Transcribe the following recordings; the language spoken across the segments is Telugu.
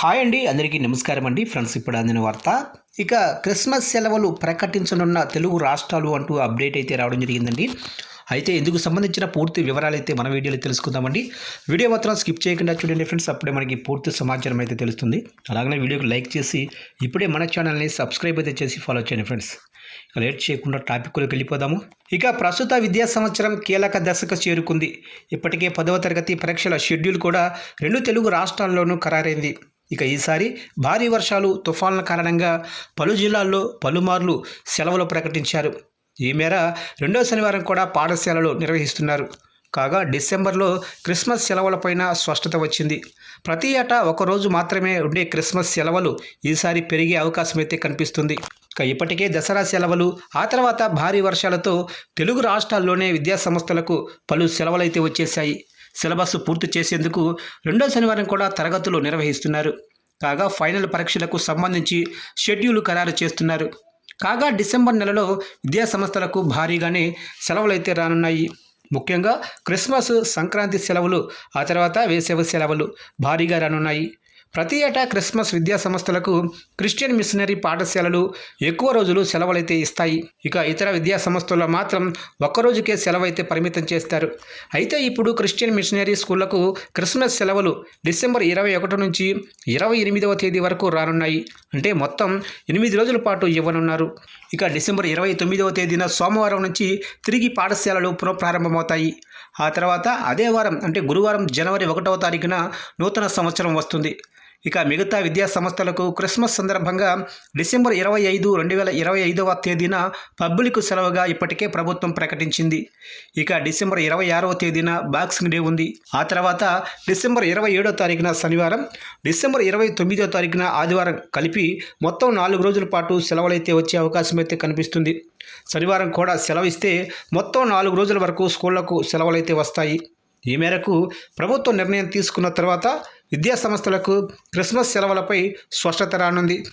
హాయ్ అండి అందరికీ నమస్కారం అండి. ఫ్రెండ్స్ ఇప్పుడు అందిన వార్త. ఇక క్రిస్మస్ సెలవులు ప్రకటించనున్న తెలుగు రాష్ట్రాలు అంటూ అప్డేట్ అయితే రావడం జరిగిందండి. అయితే ఇందుకు సంబంధించిన పూర్తి వివరాలు అయితే మన వీడియోలో తెలుసుకుందామండి. వీడియో మాత్రం స్కిప్ చేయకుండా చూడండి ఫ్రెండ్స్ అప్పుడే మనకి పూర్తి సమాచారం అయితే తెలుస్తుంది. అలాగనే వీడియోకి లైక్ చేసి ఇప్పుడే మన ఛానల్ని సబ్స్క్రైబ్ అయితే చేసి ఫాలో చేయండి ఫ్రెండ్స్. ఇక లేట్ చేయకుండా టాపిక్లోకి వెళ్ళిపోదాము. ఇక ప్రస్తుత విద్యా సంవత్సరం కీలక దశకు చేరుకుంది. ఇప్పటికే పదవ తరగతి పరీక్షల షెడ్యూల్ కూడా రెండు తెలుగు రాష్ట్రాల్లోనూ ఖరారైంది. ఇక ఈసారి భారీ వర్షాలు తుఫాన్ల కారణంగా పలు జిల్లాల్లో పలుమార్లు సెలవులు ప్రకటించారు. ఈ మేర రెండో శనివారం కూడా పాఠశాలలు నిర్వహిస్తున్నారు. కాగా డిసెంబర్లో క్రిస్మస్ సెలవులపైన స్పష్టత వచ్చింది. ప్రతి ఏటా ఒకరోజు మాత్రమే ఉండే క్రిస్మస్ సెలవులు ఈసారి పెరిగే అవకాశం అయితే కనిపిస్తుంది. ఇక ఇప్పటికే దసరా సెలవులు ఆ తర్వాత భారీ వర్షాలతో తెలుగు రాష్ట్రాల్లోనే విద్యాసంస్థలకు పలు సెలవులైతే వచ్చేశాయి. సిలబస్ పూర్తి చేసేందుకు రెండో శనివారం కూడా తరగతులు నిర్వహిస్తున్నారు. కాగా ఫైనల్ పరీక్షలకు సంబంధించి షెడ్యూల్ ఖరారు చేస్తున్నారు. కాగా డిసెంబర్ నెలలో విద్యాసంస్థలకు భారీగానే సెలవులైతే రానున్నాయి. ముఖ్యంగా క్రిస్మస్ సంక్రాంతి సెలవులు ఆ తర్వాత వేసవి సెలవులు భారీగా రానున్నాయి. ప్రతి ఏటా క్రిస్మస్ విద్యా సంస్థలకు క్రిస్టియన్ మిషనరీ పాఠశాలలు ఎక్కువ రోజులు సెలవులైతే ఇస్తాయి. ఇక ఇతర విద్యా సంస్థల్లో మాత్రం ఒక్కరోజుకే సెలవైతే పరిమితం చేస్తారు. అయితే ఇప్పుడు క్రిస్టియన్ మిషనరీ స్కూళ్ళకు క్రిస్మస్ సెలవులు డిసెంబర్ ఇరవై ఒకటి నుంచి ఇరవై ఎనిమిదవ తేదీ వరకు రానున్నాయి. అంటే మొత్తం ఎనిమిది రోజుల పాటు ఇవ్వనున్నారు. ఇక డిసెంబర్ ఇరవై తొమ్మిదవ తేదీన సోమవారం నుంచి తిరిగి పాఠశాలలు పునఃప్రారంభమవుతాయి. ఆ తర్వాత అదే వారం అంటే గురువారం జనవరి ఒకటవ తారీఖున నూతన సంవత్సరం వస్తుంది. ఇక మిగతా విద్యా సంస్థలకు క్రిస్మస్ సందర్భంగా డిసెంబర్ ఇరవై ఐదు రెండు వేల ఇరవై ఐదవ తేదీన పబ్లిక్ సెలవుగా ఇప్పటికే ప్రభుత్వం ప్రకటించింది. ఇక డిసెంబర్ ఇరవై ఆరవ తేదీన బాక్సింగ్ డే ఉంది. ఆ తర్వాత డిసెంబర్ ఇరవై ఏడో తారీఖున శనివారం డిసెంబర్ ఇరవై తొమ్మిదో తారీఖున ఆదివారం కలిపి మొత్తం నాలుగు రోజుల పాటు సెలవులైతే వచ్చే అవకాశం అయితే కనిపిస్తుంది. శనివారం కూడా సెలవు ఇస్తే మొత్తం నాలుగు రోజుల వరకు స్కూళ్ళకు సెలవులైతే వస్తాయి. ఈ మేరకు ప్రభుత్వం నిర్ణయం తీసుకున్న తర్వాత విద్యాసంస్థలకు క్రిస్మస్ సెలవులపై స్పష్టత రానుంది.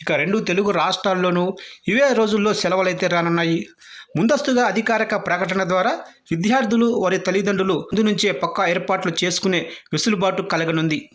ఇక రెండు తెలుగు రాష్ట్రాల్లోనూ ఇవే రోజుల్లో సెలవులైతే రానున్నాయి. ముందస్తుగా అధికారిక ప్రకటన ద్వారా విద్యార్థులు వారి తల్లిదండ్రులు ముందు నుంచే పక్కా ఏర్పాట్లు చేసుకునే వెసులుబాటు కలగనుంది.